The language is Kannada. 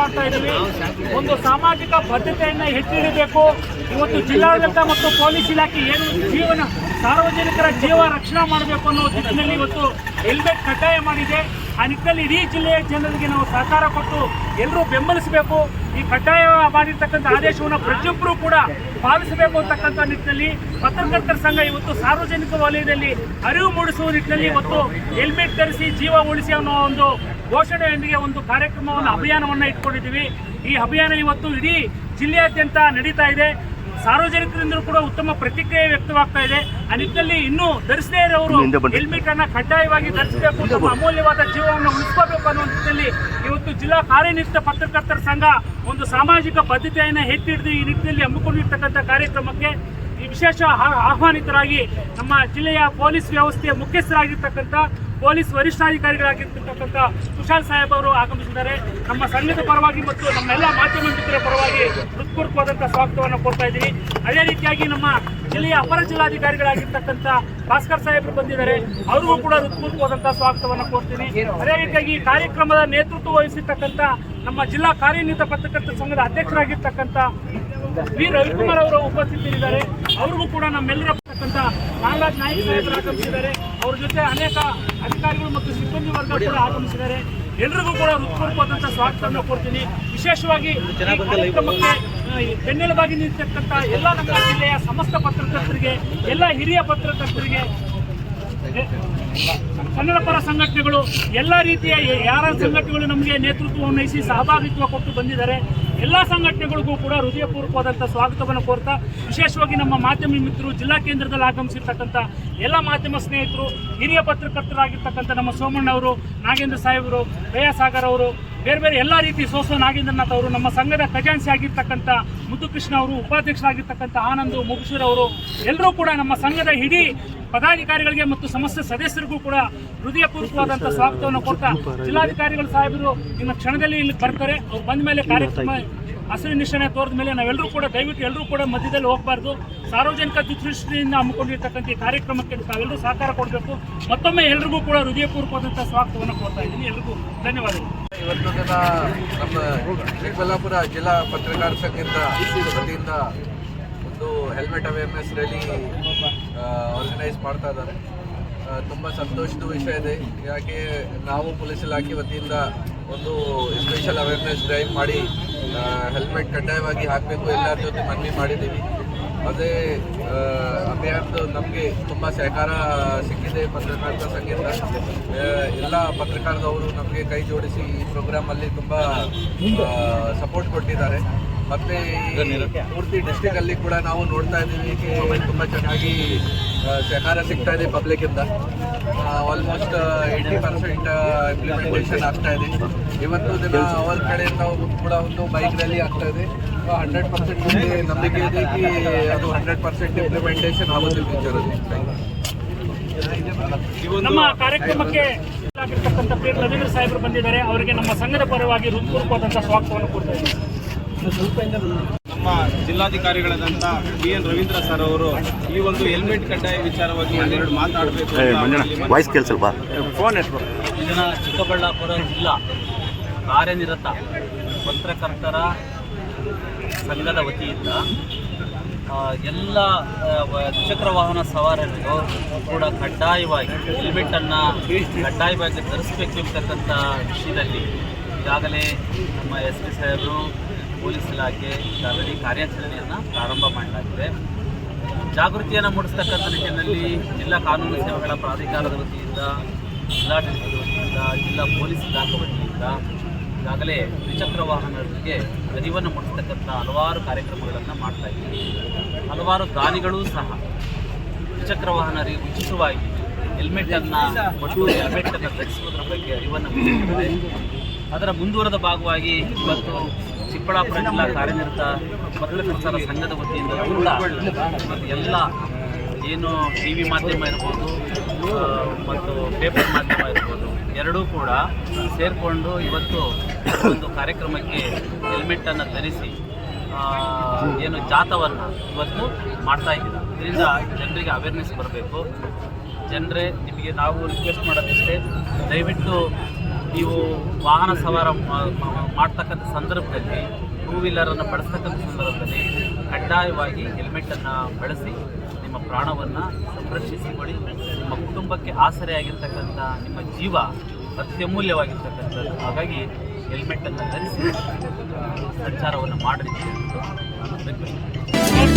ಮಾಡ್ತಾ ಇದ್ದೀವಿ. ಒಂದು ಸಾಮಾಜಿಕ ಬದ್ಧತೆಯನ್ನ ಹೆಚ್ಚಿಡಬೇಕು. ಇವತ್ತು ಜಿಲ್ಲಾಡಳಿತ ಮತ್ತು ಪೊಲೀಸ್ ಇಲಾಖೆ ಏನು ಜೀವನ ಸಾರ್ವಜನಿಕರ ಜೀವ ರಕ್ಷಣೆ ಮಾಡಬೇಕು ಅನ್ನೋ ದಿಕ್ಕಿನಲ್ಲಿ ಇವತ್ತು ಹೆಲ್ಮೆಟ್ ಕಡ್ಡಾಯ ಮಾಡಿದೆ. ಆ ನಿಟ್ಟಿನಲ್ಲಿ ಇಡೀ ಜಿಲ್ಲೆಯ ಜನರಿಗೆ ನಾವು ಸಹಕಾರ ಕೊಟ್ಟು ಎಲ್ಲರೂ ಬೆಂಬಲಿಸಬೇಕು. ಈ ಕಡ್ಡಾಯ ಮಾಡಿರ್ತಕ್ಕಂಥ ಆದೇಶವನ್ನು ಪ್ರತಿಯೊಬ್ಬರೂ ಕೂಡ ಪಾಲಿಸಬೇಕು ಅಂತಕ್ಕಂಥ ನಿಟ್ಟಿನಲ್ಲಿ ಪತ್ರಕರ್ತರ ಸಂಘ ಇವತ್ತು ಸಾರ್ವಜನಿಕ ವಲಯದಲ್ಲಿ ಅರಿವು ಮೂಡಿಸುವ ನಿಟ್ಟಿನಲ್ಲಿ ಇವತ್ತು ಹೆಲ್ಮೆಟ್ ಧರಿಸಿ ಜೀವ ಉಳಿಸಿ ಅನ್ನೋ ಒಂದು ಘೋಷಣೆಯೊಂದಿಗೆ ಒಂದು ಕಾರ್ಯಕ್ರಮವನ್ನು ಅಭಿಯಾನವನ್ನು ಇಟ್ಕೊಂಡಿದ್ದೀವಿ. ಈ ಅಭಿಯಾನ ಇವತ್ತು ಇಡೀ ಜಿಲ್ಲೆಯಾದ್ಯಂತ ನಡೀತಾ ಇದೆ. ಸಾರ್ವಜನಿಕರಿಂದಲೂ ಕೂಡ ಉತ್ತಮ ಪ್ರತಿಕ್ರಿಯೆ ವ್ಯಕ್ತವಾಗ್ತಾ ಇದೆ. ಆ ನಿಟ್ಟಿನಲ್ಲಿ ಇನ್ನೂ ಧರಿಸದೇ ಇರೋರು ಹೆಲ್ಮೆಟ್ ಅನ್ನ ಕಡ್ಡಾಯವಾಗಿ ಧರಿಸಬೇಕು ತಮ್ಮ ಅಮೂಲ್ಯವಾದ ಜೀವವನ್ನು ಉಳಿಸ್ಕೋಬೇಕು ಅನ್ನೋ ನಿಟ್ಟಿನಲ್ಲಿ ಇವತ್ತು ಜಿಲ್ಲಾ ಕಾರ್ಯನಿರತ ಪತ್ರಕರ್ತರ ಸಂಘ ಒಂದು ಸಾಮಾಜಿಕ ಬದ್ಧತೆಯನ್ನು ಎತ್ತಿಡಿದು ಈ ನಿಟ್ಟಿನಲ್ಲಿ ಹಮ್ಮಿಕೊಂಡಿರ್ತಕ್ಕಂಥ ಕಾರ್ಯಕ್ರಮಕ್ಕೆ ಈ ವಿಶೇಷ ಆಹ್ವಾನಿತರಾಗಿ ನಮ್ಮ ಜಿಲ್ಲೆಯ ಪೊಲೀಸ್ ವ್ಯವಸ್ಥೆಯ ಮುಖ್ಯಸ್ಥರಾಗಿರ್ತಕ್ಕಂಥ ಪೊಲೀಸ್ ವರಿಷ್ಠಾಧಿಕಾರಿಗಳಾಗಿರ್ತಕ್ಕಂಥ ಸುಶಾಲ್ ಸಾಹೇಬ್ ಅವರು ಆಗಮಿಸಿದ್ದಾರೆ. ನಮ್ಮ ಸಂಘದ ಪರವಾಗಿ ಮತ್ತು ನಮ್ಮೆಲ್ಲ ಮಾಧ್ಯಮ ಮಿತ್ರರ ಪರವಾಗಿ ಹೃತ್ಪೂರ್ವಕವಾದಂಥ ಸ್ವಾಗತವನ್ನು ಕೊಡ್ತಾ ಇದ್ದೀನಿ. ಅದೇ ರೀತಿಯಾಗಿ ನಮ್ಮ ಜಿಲ್ಲೆಯ ಅಪರ ಜಿಲ್ಲಾಧಿಕಾರಿಗಳಾಗಿರ್ತಕ್ಕಂಥ ಭಾಸ್ಕರ್ ಸಾಹೇಬರು ಬಂದಿದ್ದಾರೆ. ಅವ್ರಿಗೂ ಕೂಡ ಹೃತ್ಪೂರ್ವಕವಾದಂಥ ಸ್ವಾಗತವನ್ನು ಕೊಡ್ತೀನಿ ಅದೇ ರೀತಿಯಾಗಿ ಕಾರ್ಯಕ್ರಮದ ನೇತೃತ್ವ ವಹಿಸಿರ್ತಕ್ಕಂಥ ನಮ್ಮ ಜಿಲ್ಲಾ ಕಾರ್ಯನಿರತ ಪತ್ರಕರ್ತರ ಸಂಘದ ಅಧ್ಯಕ್ಷರಾಗಿರ್ತಕ್ಕಂಥ ವಿ ರವಿಕುಮಾರ್ ಅವರು ಉಪಸ್ಥಿತರಿದ್ದಾರೆ. ಅವ್ರಿಗೂ ಕೂಡ ನಮ್ಮೆಲ್ಲರ ಪಕ್ಕಂತ ನಾಗರಾಜ್ ನಾಯಕ್ ಸಾಹೇಬರು ಆಗಮಿಸಿದ್ದಾರೆ. ಅವ್ರ ಜೊತೆ ಅನೇಕ ಅಧಿಕಾರಿಗಳು ಮತ್ತು ಸಿಬ್ಬಂದಿ ವರ್ಗ ಕೂಡ ಆಗಮಿಸಿದ್ದಾರೆ. ಎಲ್ರಿಗೂ ಕೂಡ ಹೃತ್ಪೂರ್ವಕವಾದಂಥ ಸ್ವಾಗತವನ್ನು ಕೊಡ್ತೀನಿ ವಿಶೇಷವಾಗಿ ಬೆನ್ನೆಲುಬಾಗಿ ನಿಂತಿರ್ತಕ್ಕಂಥ ಎಲ್ಲ ನಮ್ಮ ಜಿಲ್ಲೆಯ ಸಮಸ್ತ ಪತ್ರಕರ್ತರಿಗೆ, ಎಲ್ಲ ಹಿರಿಯ ಪತ್ರಕರ್ತರಿಗೆ ಕನ್ನಡ ಪರ ಸಂಘಟನೆಗಳು ಎಲ್ಲ ರೀತಿಯ ಯಾರ ಸಂಘಟನೆಗಳು ನಮಗೆ ನೇತೃತ್ವವನ್ನು ವಹಿಸಿ ಸಹಭಾಗಿತ್ವ ಕೊಟ್ಟು ಬಂದಿದ್ದಾರೆ, ಎಲ್ಲ ಸಂಘಟನೆಗಳಿಗೂ ಕೂಡ ಹೃದಯಪೂರ್ವಕವಾದಂಥ ಸ್ವಾಗತವನ್ನು ಕೋರ್ತಾ, ವಿಶೇಷವಾಗಿ ನಮ್ಮ ಮಾಧ್ಯಮ ಮಿತ್ರರು, ಜಿಲ್ಲಾ ಕೇಂದ್ರದಲ್ಲಿ ಆಗಮಿಸಿರ್ತಕ್ಕಂಥ ಎಲ್ಲ ಮಾಧ್ಯಮ ಸ್ನೇಹಿತರು, ಹಿರಿಯ ಪತ್ರಕರ್ತರಾಗಿರ್ತಕ್ಕಂಥ ನಮ್ಮ ಸೋಮಣ್ಣ ಅವರು, ನಾಗೇಂದ್ರ ಸಾಹೇಬರು ದಯಾಸಾಗರ್ ಅವರು, ಬೇರೆ ಬೇರೆ ಎಲ್ಲ ರೀತಿ ಸೋಸೋ ನಾಗೇಂದ್ರನಾಥ್ ಅವರು, ನಮ್ಮ ಸಂಘದ ಖಜಾನ್ಸಿ ಆಗಿರ್ತಕ್ಕಂಥ ಮುದ್ದುಕೃಷ್ಣ ಅವರು, ಉಪಾಧ್ಯಕ್ಷರಾಗಿರ್ತಕ್ಕಂಥ ಆನಂದ್ ಮುಗುಶೂರ್ ಅವರು, ಎಲ್ಲರೂ ಕೂಡ ನಮ್ಮ ಸಂಘದ ಇಡೀ ಪದಾಧಿಕಾರಿಗಳಿಗೆ ಮತ್ತು ಸಮಸ್ತ ಸದಸ್ಯರಿಗೂ ಕೂಡ ಹೃದಯಪೂರ್ವಕವಾದಂಥ ಸ್ವಾಗತವನ್ನು ಕೊಡ್ತಾ ಜಿಲ್ಲಾಧಿಕಾರಿಗಳು ಸಾಹೇಬರು ಇನ್ನು ಕ್ಷಣದಲ್ಲಿ ಇಲ್ಲಿ ಬರ್ತಾರೆ. ಅವ್ರು ಬಂದ ಮೇಲೆ ಕಾರ್ಯಕ್ರಮ ಹಸಿರು ನಿಶಾನೆ ತೋರಿದ ಮೇಲೆ ನಾವೆಲ್ಲರೂ ಕೂಡ ದಯವಿಟ್ಟು ಎಲ್ಲರೂ ಕೂಡ ಮಧ್ಯದಲ್ಲಿ ಹೋಗಬಾರ್ದು. ಸಾರ್ವಜನಿಕ ದೃಷ್ಟಿಯಿಂದ ಹಮ್ಮಿಕೊಂಡಿರ್ತಕ್ಕಂಥ ಈ ಕಾರ್ಯಕ್ರಮಕ್ಕೆ ತಾವೆಲ್ಲರೂ ಸಹಕಾರ ಕೊಡಬೇಕು. ಮತ್ತೊಮ್ಮೆ ಎಲ್ರಿಗೂ ಕೂಡ ಹೃದಯಪೂರ್ವಕವಾದಂಥ ಸ್ವಾಗತವನ್ನು ಕೊಡ್ತಾ ಇದ್ದೀನಿ. ಎಲ್ರಿಗೂ ಧನ್ಯವಾದಗಳು. ಇವತ್ತು ದಿನ ನಮ್ಮ ಚಿಕ್ಕಬಳ್ಳಾಪುರ ಜಿಲ್ಲಾ ಪತ್ರಕಾರ ಸಂಘದಿಂದ ವತಿಯಿಂದ ಒಂದು ಹೆಲ್ಮೆಟ್ ಅವೇರ್ನೆಸ್ ರ್ಯಾಲಿ ಆರ್ಗನೈಸ್ ಮಾಡ್ತಾ ಇದ್ದಾರೆ. ತುಂಬ ಸಂತೋಷದ ವಿಷಯ ಇದೆ. ಯಾಕೆ ನಾವು ಪೊಲೀಸ್ ಇಲಾಖೆ ವತಿಯಿಂದ ಒಂದು ಸ್ಪೆಷಲ್ ಅವೇರ್ನೆಸ್ ಡ್ರೈವ್ ಮಾಡಿ ಹೆಲ್ಮೆಟ್ ಕಡ್ಡಾಯವಾಗಿ ಹಾಕಬೇಕು, ಎಲ್ಲರ ಜೊತೆ ಮನವಿ ಮಾಡಿದ್ದೀವಿ. ಅದೇ ಅಭಿಯಾನದ ನಮಗೆ ತುಂಬ ಸಹಕಾರ ಸಿಕ್ಕಿದೆ ಪತ್ರಕರ್ತರ ಸಂಘದಿಂದ. ಎಲ್ಲ ಪತ್ರಕಾರದವರು ನಮಗೆ ಕೈ ಜೋಡಿಸಿ ಈ ಪ್ರೋಗ್ರಾಮಲ್ಲಿ ತುಂಬ ಸಪೋರ್ಟ್ ಕೊಟ್ಟಿದ್ದಾರೆ. ಮತ್ತೆ ಪೂರ್ತಿ ಡಿಸ್ಟಿಕ್ ಅಲ್ಲಿ ಕೂಡ ನಾವು ನೋಡ್ತಾ ಇದ್ದೀವಿ ತುಂಬಾ ಚೆನ್ನಾಗಿ ಸಹಕಾರ ಸಿಗ್ತಾ ಇದೆ ಪಬ್ಲಿಕ್ಕಿಂದ ಆಲ್ಮೋಸ್ಟ್ ಏಯ್ಟಿ ಪರ್ಸೆಂಟ್ ಇಂಪ್ಲಿಮೆಂಟೇಷನ್ ಆಗ್ತಾ ಇದೆ. ಇವತ್ತು ದಿನ ಅವರ ಕಡೆಯಿಂದ ಕೂಡ ಒಂದು ಬೈಕ್ ರ್ಯಾಲಿ ಆಗ್ತಾ ಇದೆ. ಹಂಡ್ರೆಡ್ ಪರ್ಸೆಂಟ್ ನಂಬಿಕೆ ಇದೆ ಕಿ ಅದು ಹಂಡ್ರೆಡ್ ಪರ್ಸೆಂಟ್ ಇಂಪ್ಲಿಮೆಂಟೇಷನ್ ಆಗುತ್ತೆ ಫ್ಯೂಚರಲ್ಲಿ ನಮ್ಮ ಕಾರ್ಯಕ್ರಮಕ್ಕೆ ರವೀಂದ್ರ ಸಾಹೇಬರು ಬಂದಿದ್ದಾರೆ. ಅವರಿಗೆ ನಮ್ಮ ಸಂಘದ ಪರವಾಗಿ ಹೃತ್ಪೂರ್ವಕವಾದಂತಹ ಸ್ವಾಗತವನ್ನು ಕೊಡ್ತಾ ಇದ್ದೀನಿ. ನಮ್ಮ ಜಿಲ್ಲಾಧಿಕಾರಿಗಳಾದಂತಹ ಬಿ ಎನ್ ರವೀಂದ್ರ ಸರ್ ಅವರು ಈ ಒಂದು ಹೆಲ್ಮೆಟ್ ಕಡ್ಡಾಯ ವಿಚಾರವಾಗಿ ಒಂದೆರಡು ಮಾತಾಡಬೇಕು ವಾಯ್ಸ್ ಕೇಳಿಸಲ್ವಾ? ಫೋನ್ ಇದನ್ನ ಚಿಕ್ಕಬಳ್ಳಾಪುರ ಜಿಲ್ಲಾ ಕಾರ್ಯನಿರತ ಪತ್ರಕರ್ತರ ಸಂಘದ ವತಿಯಿಂದ ಆ, ಎಲ್ಲ ವ- ದ್ವಿಚಕ್ರ ವಾಹನ ಸವಾರರಿಗೂ ಕೂಡ ಕಡ್ಡಾಯವಾಗಿ ಹೆಲ್ಮೆಟನ್ನು ಕಡ್ಡಾಯವಾಗಿ ಧರಿಸಬೇಕು ಅಂತಕ್ಕಂಥ ವಿಷಯದಲ್ಲಿ ಈಗಾಗಲೇ ನಮ್ಮ ಎಸ್ ಪಿ ಸಾಹೇಬರು ಪೊಲೀಸ್ ಇಲಾಖೆ ಈಗಾಗಲೇ ಕಾರ್ಯಾಚರಣೆಯನ್ನು ಪ್ರಾರಂಭ ಮಾಡಲಾಗಿದೆ. ಜಾಗೃತಿಯನ್ನು ಮೂಡಿಸ್ತಕ್ಕಂಥ ನಿಟ್ಟಿನಲ್ಲಿ ಜಿಲ್ಲಾ ಕಾನೂನು ಸೇವೆಗಳ ಪ್ರಾಧಿಕಾರದ ವತಿಯಿಂದ, ಜಿಲ್ಲಾಡಳಿತದ ವತಿಯಿಂದ, ಜಿಲ್ಲಾ ಪೊಲೀಸ್ ಇಲಾಖೆ ವತಿಯಿಂದ ಈಗಾಗಲೇ ದ್ವಿಚಕ್ರ ವಾಹನಗಳಿಗೆ ಅರಿವನ್ನು ಮೂಡಿಸ್ತಕ್ಕಂಥ ಹಲವಾರು ಕಾರ್ಯಕ್ರಮಗಳನ್ನು ಮಾಡ್ತಾ ಇದ್ದೀವಿ. ಹಲವಾರು ದಾನಿಗಳು ಸಹ ದ್ವಿಚಕ್ರ ವಾಹನರಿಗೆ ಉಚಿತವಾಗಿ ಹೆಲ್ಮೆಟನ್ನು ಕೊಟ್ಟು ಹೆಲ್ಮೆಟನ್ನು ಧರಿಸುವುದರ ಬಗ್ಗೆ ಅರಿವನ್ನು ಅದರ ಮುಂದುವರೆದ ಭಾಗವಾಗಿ ಇವತ್ತು ಚಿಕ್ಕಬಳ್ಳಾಪುರ ಜಿಲ್ಲಾ ಕಾರ್ಯನಿರತ ಪತ್ರಕರ್ತರ ಸಂಘದ ವತಿಯಿಂದ ಕೂಡ ಎಲ್ಲ ಏನು ಟಿ ವಿ ಮಾಧ್ಯಮ ಇರ್ಬೋದು ಮತ್ತು ಪೇಪರ್ ಮಾಧ್ಯಮ ಇರ್ಬೋದು, ಎರಡೂ ಕೂಡ ಸೇರಿಕೊಂಡು ಇವತ್ತು ಒಂದು ಕಾರ್ಯಕ್ರಮಕ್ಕೆ ಹೆಲ್ಮೆಟನ್ನು ಧರಿಸಿ ಏನು ಜಾಥವನ್ನು ಇವತ್ತು ಮಾಡ್ತಾ ಇದ್ದೀವಿ. ಇದರಿಂದ ಜನರಿಗೆ ಅವೇರ್ನೆಸ್ ಬರಬೇಕು. ಜನರೇ ನಿಮಗೆ ನಾವು ರಿಕ್ವೆಸ್ಟ್ ಮಾಡೋದಿಷ್ಟೇ. ದಯವಿಟ್ಟು ನೀವು ವಾಹನ ಸವಾರ ಮಾಡ್ತಕ್ಕಂಥ ಸಂದರ್ಭದಲ್ಲಿ ಟೂ ವೀಲರನ್ನು ಬಳಸ್ತಕ್ಕಂಥ ಸಂದರ್ಭದಲ್ಲಿ ಕಡ್ಡಾಯವಾಗಿ ಹೆಲ್ಮೆಟನ್ನು ಬಳಸಿ ನಿಮ್ಮ ಪ್ರಾಣವನ್ನು ಸಂರಕ್ಷಿಸಿಕೊಳ್ಳಿ ನಿಮ್ಮ ಕುಟುಂಬಕ್ಕೆ ಆಸರೆಯಾಗಿರ್ತಕ್ಕಂಥ, ನಿಮ್ಮ ಜೀವ ಅತ್ಯಮೂಲ್ಯವಾಗಿರ್ತಕ್ಕಂಥದ್ದು ಹಾಗಾಗಿ ಹೆಲ್ಮೆಟನ್ನು ಧರಿಸಿ ಸಂಚಾರವನ್ನು ಅಂತ ನಾನು ರಿಕ್ವೆಸ್ಟ್.